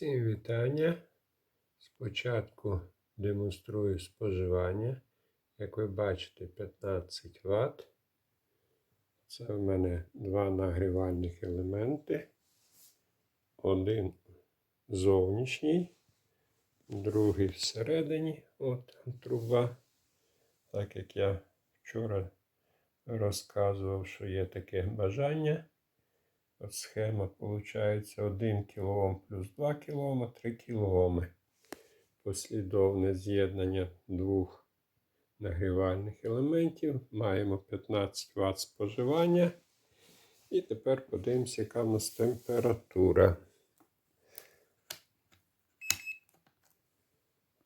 Всім вітання. Спочатку демонструю споживання. Як ви бачите, 15 Вт. Це в мене два нагрівальних елементи. Один зовнішній, другий всередині. От труба. Так як я вчора розказував, що є таке бажання. Схема виходить 1 кОм плюс 2 кОм, 3 кОм. Послідовне з'єднання двох нагрівальних елементів. Маємо 15 Вт споживання. І тепер подивимося, яка в нас температура.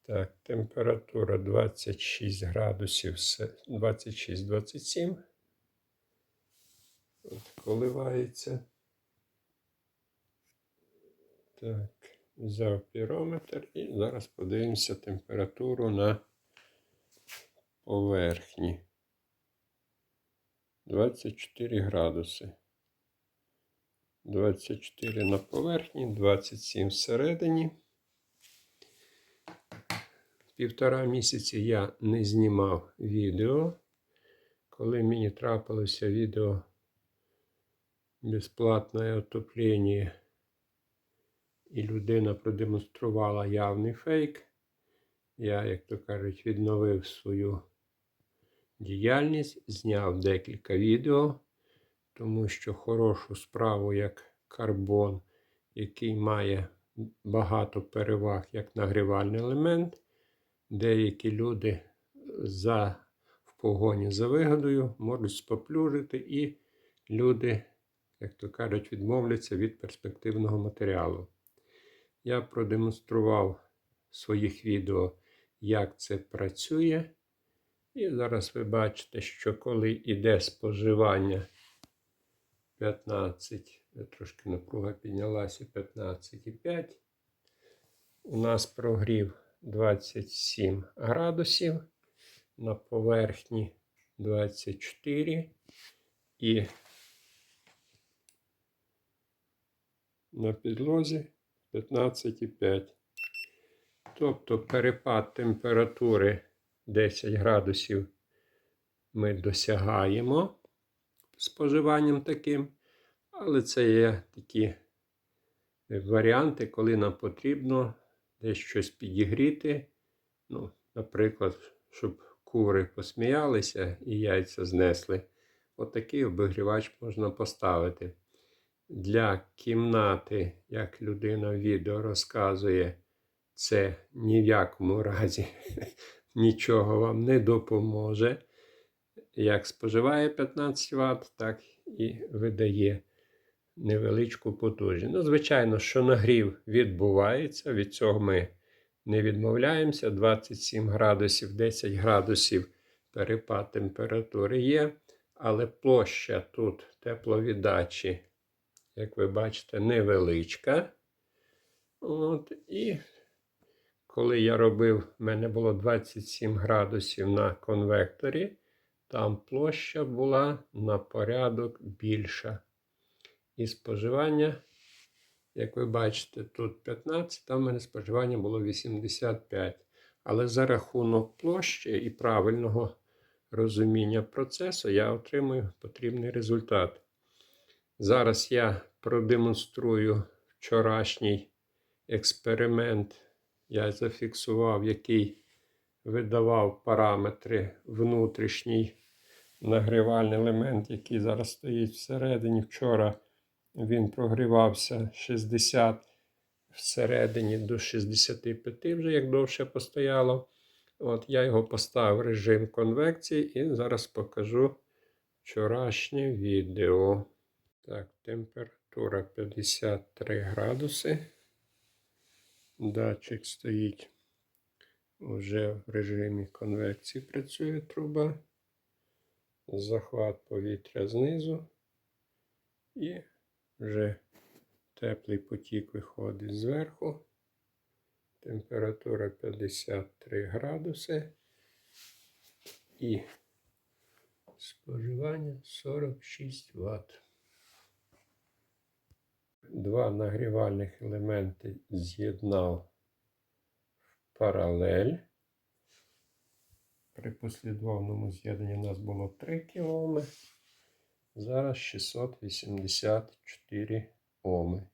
Так, температура 26 градусів, 26-27. От коливається. Так, взяв пірометр і зараз подивимося температуру на поверхні. 24 градуси. 24 на поверхні, 27 всередині. Півтора місяці я не знімав відео. Коли мені трапилося відео безплатне отоплення і людина продемонструвала явний фейк. Я, як то кажуть, відновив свою діяльність, зняв декілька відео, тому що хорошу справу, як карбон, який має багато переваг як нагрівальний елемент, деякі люди за, в погоні за вигодою можуть споплюжити, і люди, як то кажуть, відмовляться від перспективного матеріалу. Я продемонстрував в своїх відео, як це працює. І зараз ви бачите, що коли йде споживання 15, трошки напруга піднялася 15,5, у нас прогрів 27 градусів, на поверхні 24 і на підлозі 15,5. Тобто перепад температури 10 градусів ми досягаємо споживанням таким. Але це є такі варіанти, коли нам потрібно десь щось підігріти. Ну, Наприклад, щоб кури посміялися і яйця знесли. Отакий обігрівач можна поставити для кімнати, як людина в відео розказує, це ні в якому разі нічого вам не допоможе. Як споживає 15 Вт, так і видає невеличку потужність. Ну, звичайно, що нагрів відбувається, від цього ми не відмовляємося. 27 градусів, 10 градусів перепад температури є, але площа тут тепловіддачі як ви бачите, невеличка. От, І коли я робив, в мене було 27 градусів на конвекторі, там площа була на порядок більша. І споживання, як ви бачите, тут 15, там в мене споживання було 85. Але за рахунок площі і правильного розуміння процесу я отримую потрібний результат. Зараз я продемонструю вчорашній експеримент. Я зафіксував, який видавав параметри внутрішній нагрівальний елемент, який зараз стоїть всередині. Вчора він прогрівався 60 всередині до 65, вже як довше постояло. От Я його поставив в режим конвекції і зараз покажу вчорашнє відео. Так, температура 53 градуси. Датчик стоїть вже в режимі конвекції працює труба. Захват повітря знизу. І вже теплий потік виходить зверху. Температура 53 градуси. І споживання 46 Вт. Два нагрівальних елементи з'єднав в паралель. При послідовному з'єднанні у нас було 3 кОм. Зараз 684 Оми.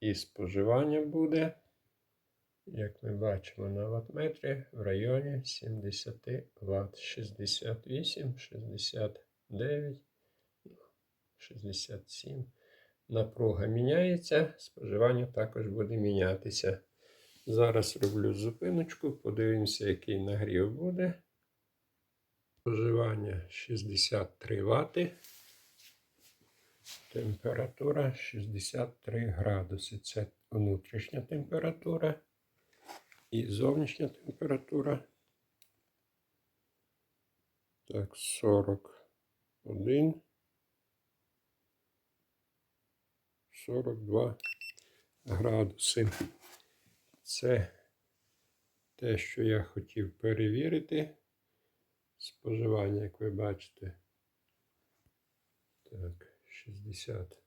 І споживання буде, як ми бачимо на ваттметрі, в районі 70 Вт. 68, 69, 67. Напруга міняється, споживання також буде мінятися. Зараз роблю зупиночку, подивимося, який нагрів буде. Споживання 63 Вт. Температура 63 градуси. Це внутрішня температура і зовнішня температура. Так, 41. 42 градуси. Це те, що я хотів перевірити. Споживання, як ви бачите. Так, 60,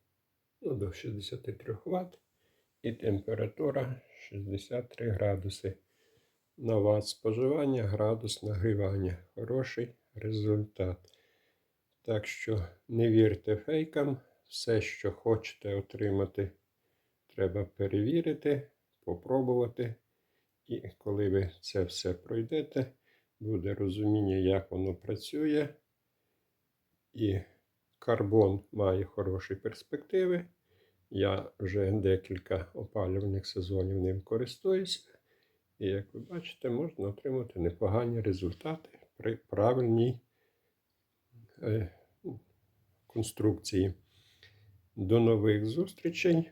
ну, до 63 Вт. І температура 63 градуси. На ват споживання, градус нагрівання. Хороший результат. Так що не вірте фейкам. Все, що хочете отримати, треба перевірити, попробувати. І коли ви це все пройдете, буде розуміння, як воно працює. І карбон має хороші перспективи. Я вже декілька опалювальних сезонів ним користуюся. І як ви бачите, можна отримати непогані результати при правильній е, конструкції. До нових зустрічей.